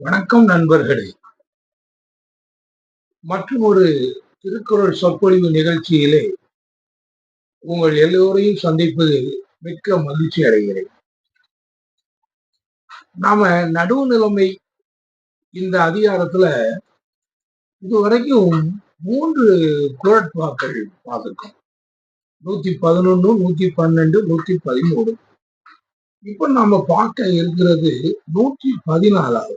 வணக்கம் நண்பர்களே. மற்றும் ஒரு திருக்குறள் சொற்பொழிவு நிகழ்ச்சியிலே உங்கள் எல்லோரையும் சந்திப்பதில் மிக்க மகிழ்ச்சி அடைகிறேன். நாம நடுவு நிலைமை இந்த அதிகாரத்துல இதுவரைக்கும் மூன்று குரட்பாக்கள் பார்த்துருக்கோம். நூத்தி பதினொன்னு நூத்தி பன்னெண்டு நூத்தி பதிமூணு. இப்ப நாம பார்க்க இருக்கிறது நூற்றி பதினாலாவது.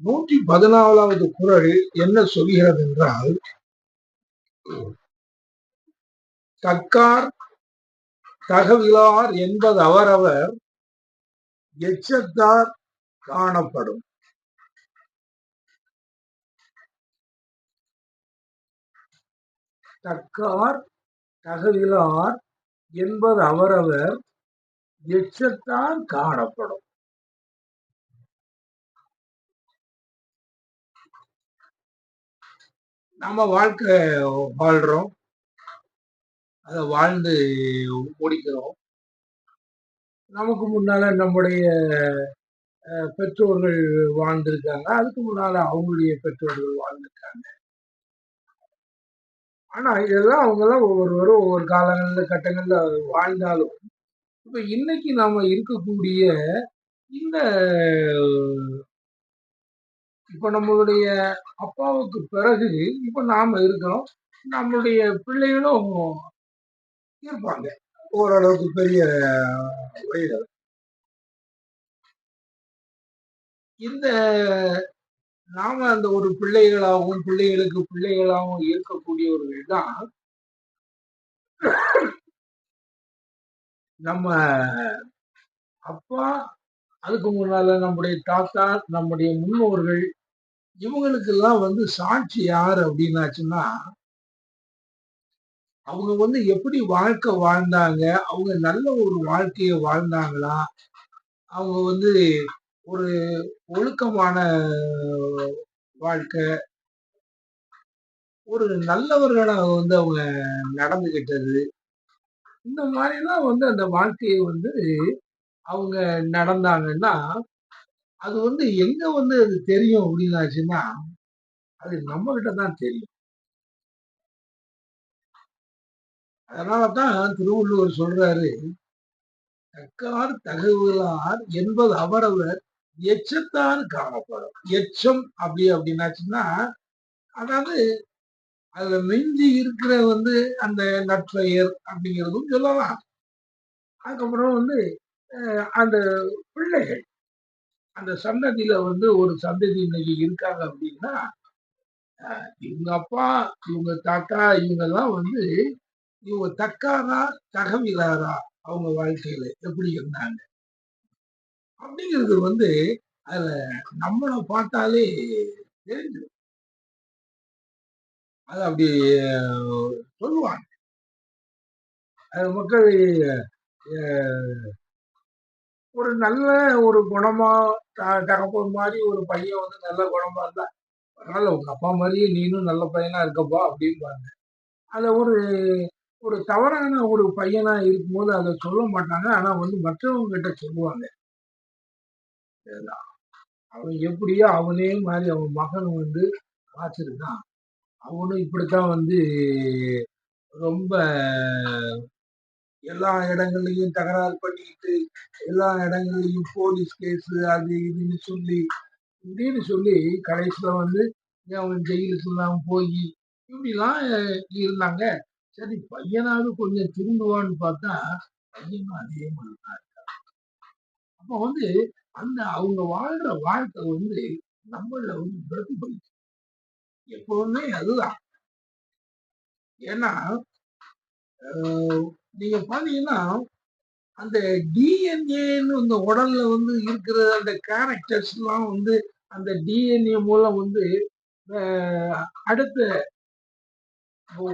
நூற்றி பதினாலாவது குரல் என்ன சொல்கிறது என்றால் தக்கார் தகவிலார் என்பது அவரவர் எச்சத்தார் காணப்படும். தக்கார் தகவிலார் என்பது அவரவர் எச்சத்தார் காணப்படும். நம்ம வாழ்க்கை வாழ்றோம். அதை வாழ்ந்து முடிக்கிறோம் நமக்கு முன்னால நம்முடைய பெற்றோர்கள் வாழ்ந்திருக்காங்க. அதுக்கு முன்னால அவங்களுடைய பெற்றோர்கள் வாழ்ந்திருக்காங்க. ஆனா இதெல்லாம் அவங்கெல்லாம் ஒவ்வொருவரும் ஒவ்வொரு காலங்களில் கட்டங்களில் வாழ்ந்தாலும் இப்ப இன்னைக்கு நாம இருக்கக்கூடிய இந்த இப்ப நம்மளுடைய அப்பாவுக்கு பிறகு இப்ப நாம இருக்கிறோம். நம்மளுடைய பிள்ளைகளும் இருப்பாங்க. ஓரளவுக்கு பெரிய வயது. இந்த நாம அந்த ஒரு பிள்ளைகளாகவும் பிள்ளைகளுக்கு பிள்ளைகளாகவும் இருக்கக்கூடியவர்கள் தான் நம்ம அப்பா அதுக்கு முன்னால நம்முடைய தாத்தா நம்முடைய முன்னோர்கள் இவங்களுக்கெல்லாம் வந்து சாட்சி யார் அப்படின்னாச்சுன்னா அவங்க வந்து எப்படி வாழ்க்கை வாழ்ந்தாங்க அவங்க நல்ல ஒரு வாழ்க்கையை வாழ்ந்தாங்களா அவங்க வந்து ஒரு ஒழுக்கமான வாழ்க்கை ஒரு நல்லவர்களாக வந்து அவங்க நடந்துகிட்டது இந்த மாதிரிலாம் வந்து அந்த வாழ்க்கையை வந்து அவங்க நடந்தாங்கன்னா அது வந்து எங்க வந்து அது தெரியும் அப்படின்னாச்சுன்னா அது நம்ம கிட்ட தான் தெரியும். அதனாலதான் திருவள்ளுவர் சொல்றாரு தக்கார் தகவலார் என்பது அவரவர் எச்சத்தார் காணப்படும். எச்சம் அப்படி அப்படின்னாச்சுன்னா அதாவது அதுல மிஞ்சி இருக்கிற வந்து அந்த நட்பெயர் அப்படிங்கிறதும் சொல்லலாம். அதுக்கப்புறம் வந்து அந்த பிள்ளைகள் அந்த சந்ததியில வந்து ஒரு சந்ததி இன்னைக்கு இருக்காங்க அப்படின்னா இவங்க அப்பா இவங்க தாத்தா இவங்கெல்லாம் வந்து இவங்க தக்காரா தகவிலாரா அவங்க வாழ்க்கையில எப்படி இருந்தாங்க? அப்படிங்கிறது வந்து அதுல நம்மளை பார்த்தாலே தெரிஞ்சிடும். அது அப்படி சொல்லுவாங்க. அது மக்கள் ஒரு நல்ல ஒரு குணமா தகப்பன் மாதிரி ஒரு பையன் வந்து நல்ல குணமா இருந்தா பரவாயில்ல உங்க அப்பா மாதிரியே நீனும் நல்ல பையனா இருக்கப்பா அப்படிம்பாங்க. அதை ஒரு ஒரு தவறான ஒரு பையனா இருக்கும்போது அதை சொல்ல மாட்டாங்க. ஆனா வந்து மற்றவங்க கிட்ட சொல்லுவாங்க அவன் எப்படியோ அவனே மாதிரி அவன் மகன் வந்து காய்ச்சிருக்கான் அவனும் இப்படித்தான் வந்து ரொம்ப எல்லா இடங்கள்லையும் தகராறு பண்ணிக்கிட்டு எல்லா இடங்கள்லையும் போலீஸ் கேஸ் அது இதுன்னு சொல்லி இப்படின்னு சொல்லி கடைசியில் வந்து அவன் ஜெயிலுக்கு போய் இப்படிலாம் இருந்தாங்க. சரி பையனாவது கொஞ்சம் திரும்புவான்னு பார்த்தா பையனும் அதே மாதிரி தான் இருக்காங்க அப்போ வந்து அந்த அவங்க வாழ்ற வாழ்க்கை வந்து நம்மள வந்து பிரதிபலிக்கும் எப்பவுமே அதுதான். ஏன்னா நீங்க பாத்தீங்கன்னா அந்த டிஎன்ஏன்னு இந்த உடல்ல வந்து இருக்கிற அந்த கேரக்டர்ஸ் எல்லாம் வந்து அந்த டிஎன்ஏ மூலம் வந்து அடுத்த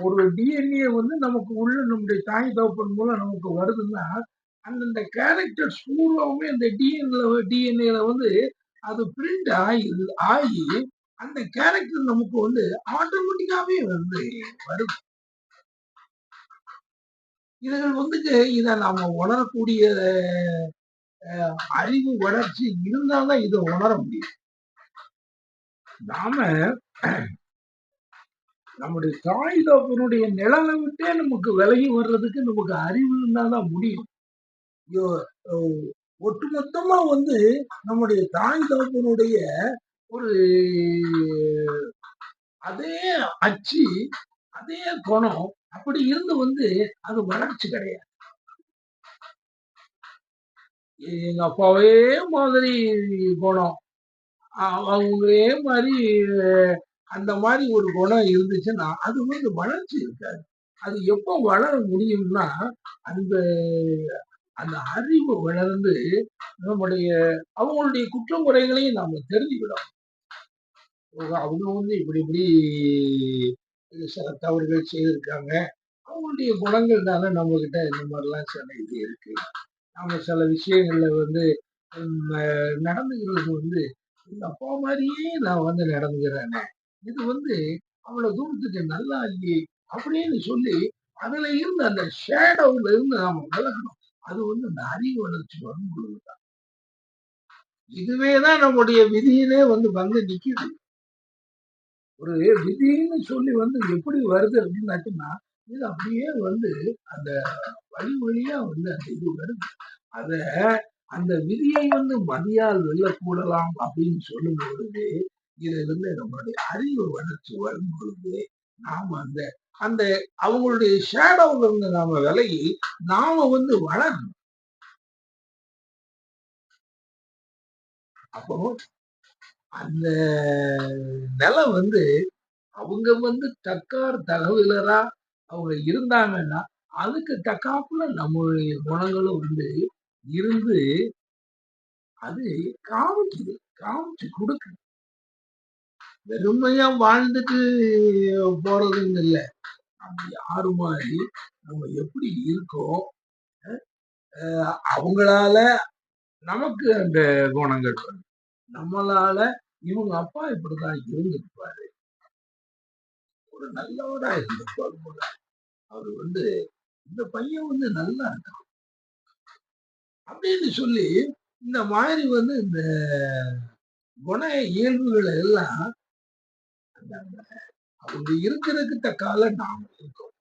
ஒரு டிஎன்ஏ வந்து நமக்கு உள்ள நம்முடைய தாய் தகப்பன் மூலம் நமக்கு வருதுன்னா அந்தந்த கேரக்டர்ஸ் பூர்வமே அந்த டிஎன்ல டிஎன்ஏல வந்து அது பிரிண்ட் ஆகி ஆகி அந்த கேரக்டர் நமக்கு வந்து ஆட்டோமேட்டிக்காவே வந்து வருது. இதுகள் வந்துட்டு இதை நாம உணரக்கூடிய அறிவு வளர்ச்சி இருந்தால்தான் இதை உணர முடியும். நாம நம்முடைய தாய் தோப்பனுடைய நிழலை விட்டே நமக்கு விலகி வர்றதுக்கு நமக்கு அறிவு இருந்தாதான் முடியும். ஒட்டுமொத்தமா வந்து நம்முடைய தாய் தோப்பனுடைய ஒரு அதே அச்சு அதே குணம் அப்படி இருந்து வந்து அது வளர்ச்சி கிடையாது. எங்க அப்பாவே மாதிரி குணம். அவங்களே மாதிரி அந்த மாதிரி ஒரு குணம் இருந்துச்சுன்னா அது வந்து வளர்ச்சி இருக்காது. அது எப்போ வளர முடியும்னா அந்த அந்த அறிவு வளர்ந்து நம்முடைய அவங்களுடைய குற்றம் குறைகளையும் நாம தெரிஞ்சுக்கிடும் அவங்க வந்து இப்படி இப்படி சில தவறுகள் செய்திருக்காங்க. அவங்களுடைய குணங்கள் தானே நம்ம கிட்ட இந்த மாதிரிலாம் சில இது இருக்கு. நம்ம சில விஷயங்கள்ல வந்து ம், நடந்துக்கிறது வந்து எங்க அப்பா மாதிரியே நான் வந்து நடந்துக்கிறேனே. இது வந்து அவ்வளவு தூரத்துக்கு நல்லா இல்லையே அப்படின்னு சொல்லி அதுல இருந்து அந்த ஷேடோல இருந்து நாம விளக்கணும் அது வந்து அந்த அறிவு வளர்ச்சி வரும்பொழுது தான் இதுவே தான் நம்முடைய விதியிலே வந்து வந்து நிக்குது. ஒரு விதின்னு சொல்லி வந்து எப்படி வருது அப்படின்னாச்சுன்னா இது அப்படியே வந்து அந்த வழி வழியா வந்து அந்த இது வருது. அத அந்த விதியை வந்து மதியால் வெல்லக்கூடலாம் அப்படின்னு சொல்லும் பொழுது இதுல இருந்து நம்மளுடைய அறிவு வளர்ச்சி வரும் பொழுது நாம அந்த அந்த அவங்களுடைய ஷேடோல இருந்து நாம விலகி நாம வந்து வளரணும். அப்போ அந்த நிலை வந்து அவங்க வந்து தக்கார் தகவலரா அவங்க இருந்தாங்கன்னா அதுக்கு தக்காப்புல நம்மளுடைய குணங்களும் வந்து இருந்து அது காமிக்குது காமிச்சு கொடுக்குது. வெறுமையா வாழ்ந்துட்டு போறதுன்னு இல்லை. நம்ம யாரு மாதிரி நம்ம எப்படி இருக்கோம் அவங்களால நமக்கு அந்த குணங்கள் வரும். நம்மளால இவங்க அப்பா இப்படிதான் இருந்திருப்பாரு. ஒரு நல்லவரா இருந்திருப்பாரு போல. அவர் வந்து இந்த பையன் வந்து நல்லா இருக்கான். அப்படின்னு சொல்லி இந்த மாதிரி வந்து இந்த குண இயல்புகளை எல்லாம் அந்த அவங்க இருக்கிறதுக்கு தக்கால நாம இருக்கோம்.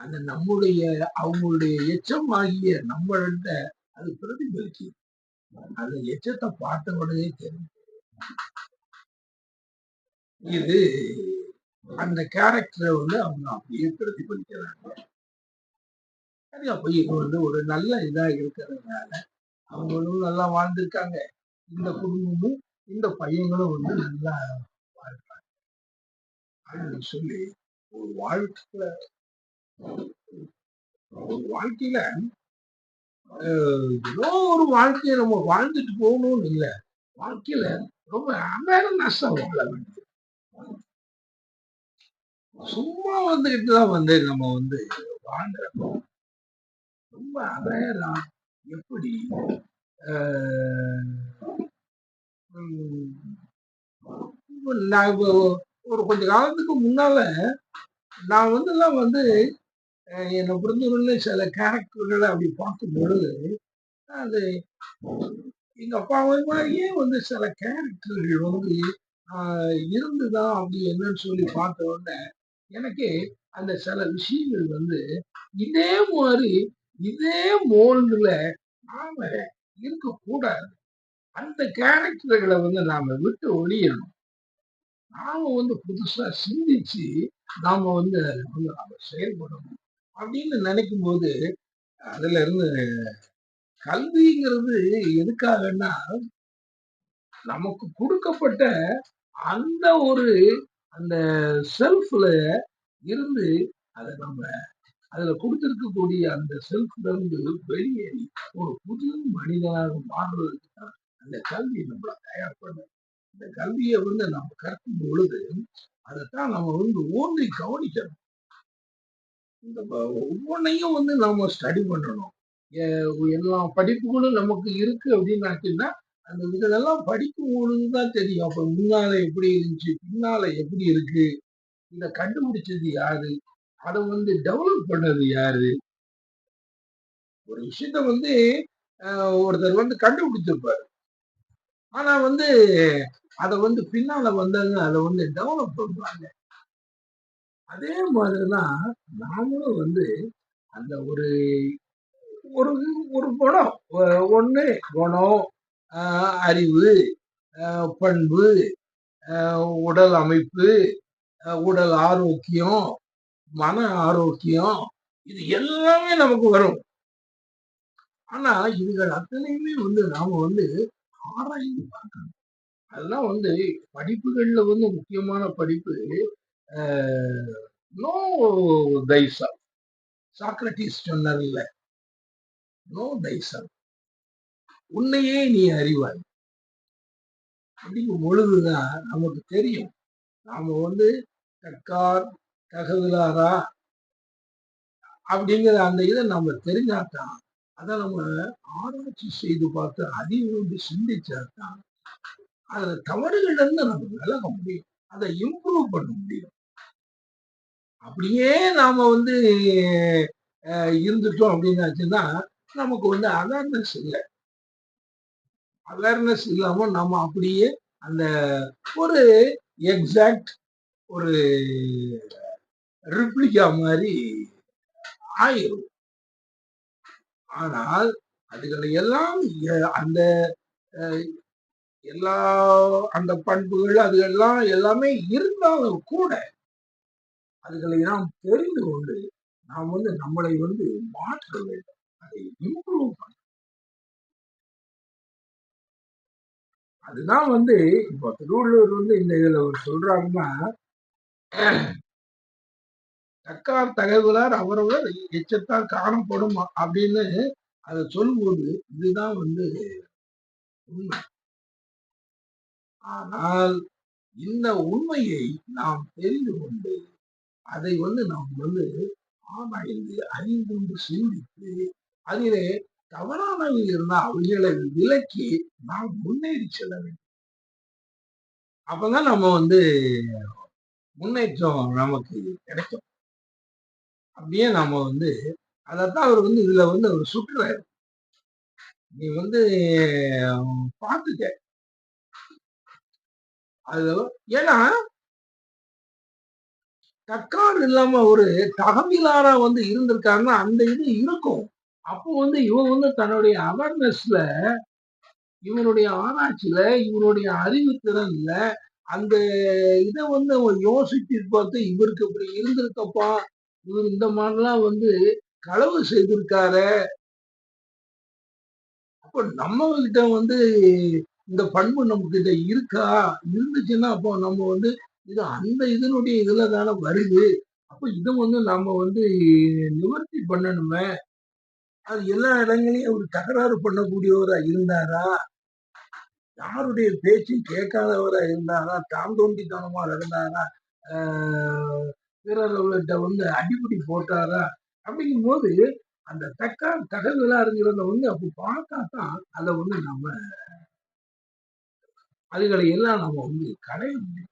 அந்த நம்முடைய அவங்களுடைய எச்சம் ஆகிய நம்மள்கிட்ட அது பிரதிபலிக்கு அந்த எச்சத்தை பார்த்த உடனே தெரியும். இது அந்த கேரக்டரை வந்து அவங்க அப்படியே பிரதிபலிக்கிறாங்க சரி அப்ப இது வந்து ஒரு நல்ல இதா இருக்கிறதுனால அவங்களும் நல்லா வாழ்ந்திருக்காங்க. இந்த குடும்பமும் இந்த பையங்களும் வந்து நல்லா வாழ்றாங்க. அப்படின்னு சொல்லி ஒரு வாழ்க்கையில ஒரு வாழ்க்கையில ஏதோ ஒரு வாழ்க்கையை நம்ம வாழ்ந்துட்டு போகணும்னு இல்லை. வாழ்க்கையில ரொம்ப அவேர்னஸா வாழ சும்மா வந்துகிட்டு தான் வந்து நம்ம வந்து வாழ்ந்துறோம் ரொம்ப அவேரா எப்படி? உம், நான் இப்போ ஒரு கொஞ்ச காலத்துக்கு முன்னால நான் வந்து எல்லாம் வந்து என்னை பொறுத்தவரையில சில கேரக்டர்களை அப்படி பார்க்கும் பொழுது அது எங்க அப்பாவை மாதிரியே வந்து சில கேரக்டர்கள் வந்து ஆஹ், இருந்துதான் அப்படி என்னன்னு சொல்லி பார்த்த உடனே எனக்கு அந்த சில விஷயங்கள் வந்து இதே மாதிரி இதே மோல்டுல நாம இருக்கக்கூடாது. அந்த கேரக்டர்களை வந்து நாம விட்டு ஒழியணும். நாம வந்து புதுசா சிந்திச்சு நாம வந்து அதுல வந்து நாம செயல்படணும் அப்படின்னு நினைக்கும் போது அதுல இருந்து கல்விங்கிறது எதுக்காகன்னா நமக்கு கொடுக்கப்பட்ட அந்த ஒரு அந்த செல்ஃப்ல இருந்து அதை நம்ம அதுல கொடுத்திருக்கக்கூடிய அந்த செல்ஃப்ல இருந்து வெளியேறி ஒரு புது மனிதனாக மாறுவதற்கு தான் அந்த கல்வி நம்மளை தயார் பண்ண இந்த கல்வியை வந்து நம்ம கற்கும் பொழுது அதைத்தான் நம்ம வந்து ஊன்றி கவனிக்கணும். இந்த ஒவ்வொன்றையும் வந்து நாம ஸ்டடி பண்ணணும். எல்லா படிப்புகளும் நமக்கு இருக்கு அப்படின்னாச்சுன்னா அந்த இதெல்லாம் படிக்கும் பொழுதுதான் தெரியும். அப்ப முன்னால எப்படி இருந்துச்சு பின்னால எப்படி இருக்கு இத கண்டுபிடிச்சது யாரு அதை வந்து டெவலப் பண்ணது யாரு? ஒரு விஷயத்த வந்து ஒருத்தர் வந்து கண்டுபிடிச்சிருப்பாரு. ஆனா வந்து அதை வந்து பின்னால வந்தவங்க அதை வந்து டெவலப் பண்றாங்க. அதே மாதிரிதான் நாமளும் வந்து அந்த ஒரு ஒரு ஒரு குணம். ஒண்ணு குணம் ஆஹ் அறிவு ஆஹ் பண்பு ஆஹ் உடல் அமைப்பு உடல் ஆரோக்கியம் மன ஆரோக்கியம் இது எல்லாமே நமக்கு வரும். ஆனா இதுகள் அத்தனையுமே வந்து நாம வந்து ஆராய்ந்து பார்க்கணும். அதெல்லாம் வந்து படிப்புகள்ல வந்து முக்கியமான படிப்பு நோ தைசா. சாக்ரட்டிஸ் சொன்னதில்லை நோ தைசல் உன்னையே நீ அறிவாய். அப்படிங்கும் பொழுதுதான் நமக்கு தெரியும். நாம வந்து தக்கார் தகவலாரா? அப்படிங்கிற அந்த இதை நம்ம தெரிஞ்சாதான் அதை நம்ம ஆராய்ச்சி செய்து பார்த்து அறிவு சிந்திச்சாத்தான் சிந்திச்சாதான் அதுல தவறுகள்ல இருந்து நம்ம விலக முடியும். அதை இம்ப்ரூவ் பண்ண முடியும். அப்படியே நாம வந்து அஹ், இருந்துட்டோம் அப்படின்னாச்சுன்னா நமக்கு வந்து அவேர்னஸ் இல்லை. அவேர்னஸ் இல்லாம நம்ம அப்படியே அந்த ஒரு எக்ஸாக்ட் ஒரு ரிப்ளிகா மாதிரி ஆயிரும். ஆனால் அதுகளை எல்லாம் அந்த எல்லா அந்த பண்புகள் அதுகள்லாம் எல்லாமே இருந்தாலும் கூட அதுகளை நாம் தெரிந்து கொண்டு நாம் வந்து நம்மளை வந்து மாற்ற வேண்டும். அதை இம்ப்ரூவ் பண்ண அதுதான் வந்து இப்போ திருவள்ளுவர் வந்து இந்த இதுல ஒரு சொல்றாங்கன்னா தக்கார் தகவலார் அவரவர் எச்சத்தால் காணப்படும் அப்படின்னு அதை சொல்லும்போது இதுதான் வந்து உண்மை. ஆனால் இந்த உண்மையை நாம் தெரிந்து கொண்டு அதை வந்து நாம் வந்து ஆராய்ந்து அறிந்து சிந்தித்து அதிலே தவறானவர்கள் இருந்தால் அவர்களை விலக்கி நாம் முன்னேறி செல்ல வேண்டும். அப்பதான் நம்ம வந்து முன்னேற்றம் நமக்கு கிடைக்கும். அப்படியே நம்ம வந்து அதைத்தான் அவர் வந்து இதுல வந்து அவர் சுற்றுறாரு. நீ வந்து பார்த்துக்க. அது ஏன்னா தக்கார் இல்லாம ஒரு தகமிலாரா வந்து இருந்திருக்காருன்னா அந்த இது இருக்கும். அப்போ வந்து இவன் வந்து தன்னுடைய அவேர்னஸ்ல இவனுடைய ஆராய்ச்சியில இவனுடைய அறிவுத்திறன்ல அந்த இதை வந்து அவன் யோசிச்சு பார்த்து இவருக்கு இப்படி இருந்திருக்கப்பா இவர் இந்த மாதிரிலாம் வந்து களவு செய்திருக்காரு. அப்ப நம்ம கிட்ட வந்து இந்த பண்பு நம்ம கிட்ட இருக்கா? இருந்துச்சுன்னா அப்போ நம்ம வந்து இது அந்த இதனுடைய இதுல தானே வருது. அப்போ இதை வந்து நம்ம வந்து நிவர்த்தி பண்ணணுமே. அது எல்லா இடங்களையும் அவர் தகராறு பண்ணக்கூடியவரா இருந்தாரா? யாருடைய பேச்சும் கேட்காதவரா இருந்தாரா? தாம் தோண்டித்தனமா இருந்தாரா? ஆஹ் வந்து அடிப்படி போட்டாரா? அப்படிங்கும் போது அந்த தக்கா தகவலா இருக்கிறத வந்து அப்படி பார்த்தா தான் அதை வந்து நம்ம அதுகளை எல்லாம் நம்ம வந்து களைய முடியும்.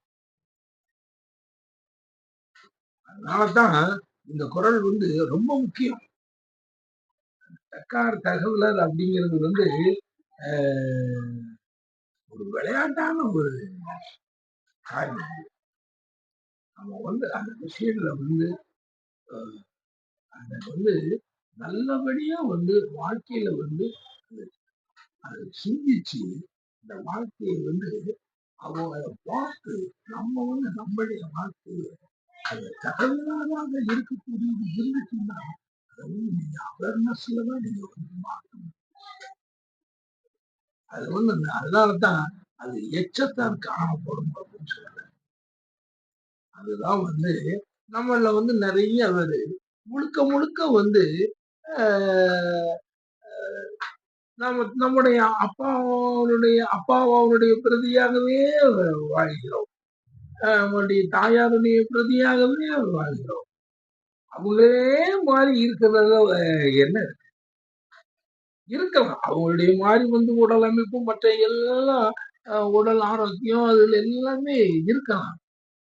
அதனாலதான் இந்த குரல் வந்து ரொம்ப முக்கியம். தக்கார் தகவலர் அப்படிங்கிறது வந்து ஆஹ், ஒரு விளையாட்டான ஒரு காரியம். நம்ம வந்து அந்த விஷயங்களை வந்து அதை வந்து நல்லபடியா வந்து வாழ்க்கையில வந்து அது- சிந்திச்சு இந்த வாழ்க்கையை வந்து அவங்க பார்த்து நம்ம வந்து நம்மளுடைய வாழ்க்கையை அது தகவலாக இருக்கக்கூடியது இருந்துச்சுன்னா அதை நீங்க அவேர்னஸ்ல தான் நீங்க மாற்றணும் அது வந்து அதனாலதான் அது எச்சத்தான் காணப்படும் அப்படின்னு சொல்ல அதுதான் வந்து நம்மள வந்து நிறைய பேரு முழுக்க முழுக்க வந்து ஆஹ், நம்ம நம்முடைய அப்பாவுடைய அப்பா அவனுடைய பிரதியாகவே வாழ்கிறோம். ஆஹ், நம்முடைய தாயாருடைய பிரதியாகவே வாழ்கிறோம். அவங்களே மாதிரி இருக்கிறதுல என்ன? இருக்கு? இருக்கலாம். அவங்களுடைய மாதிரி வந்து உடல் அமைப்பு மற்ற எல்லாம் உடல் ஆரோக்கியம் அதுல எல்லாமே இருக்கலாம்.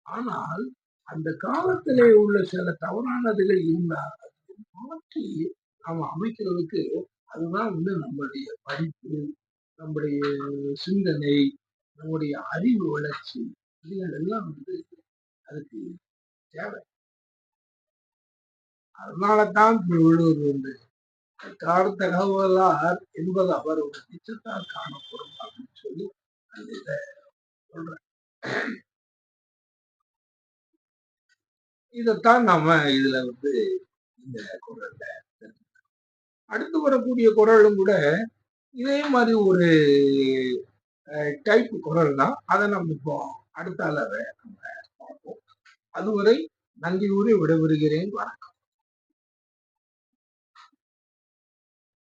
ஆனால் அந்த காலத்திலே உள்ள சில தவறானதுகள் இருந்தா அதை மாற்றி நாம் அமைக்கிறதுக்கு அதுதான் வந்து நம்மளுடைய படிப்பு நம்முடைய சிந்தனை நம்முடைய அறிவு வளர்ச்சி இதுகள் எல்லாம் வந்து அதுக்கு தேவை. அதனால தான் திருவள்ளுவர் வந்து கற்றார் தகவலார் என்பது அவர் ஒரு நிச்சத்தால் காணப்படும் அப்படின்னு சொல்லி அந்த சொல்ற சொல்றேன் இதைத்தான் நம்ம இதுல வந்து இந்த குரல்ல அடுத்து வரக்கூடிய குரலும் கூட இதே மாதிரி ஒரு டைப் குரல் தான் அதை நம்ம இப்போ அடுத்த அளவை நம்ம பார்ப்போம். அதுவரை நன்றி கூறி விடைபெறுகிறேன். வணக்கம்.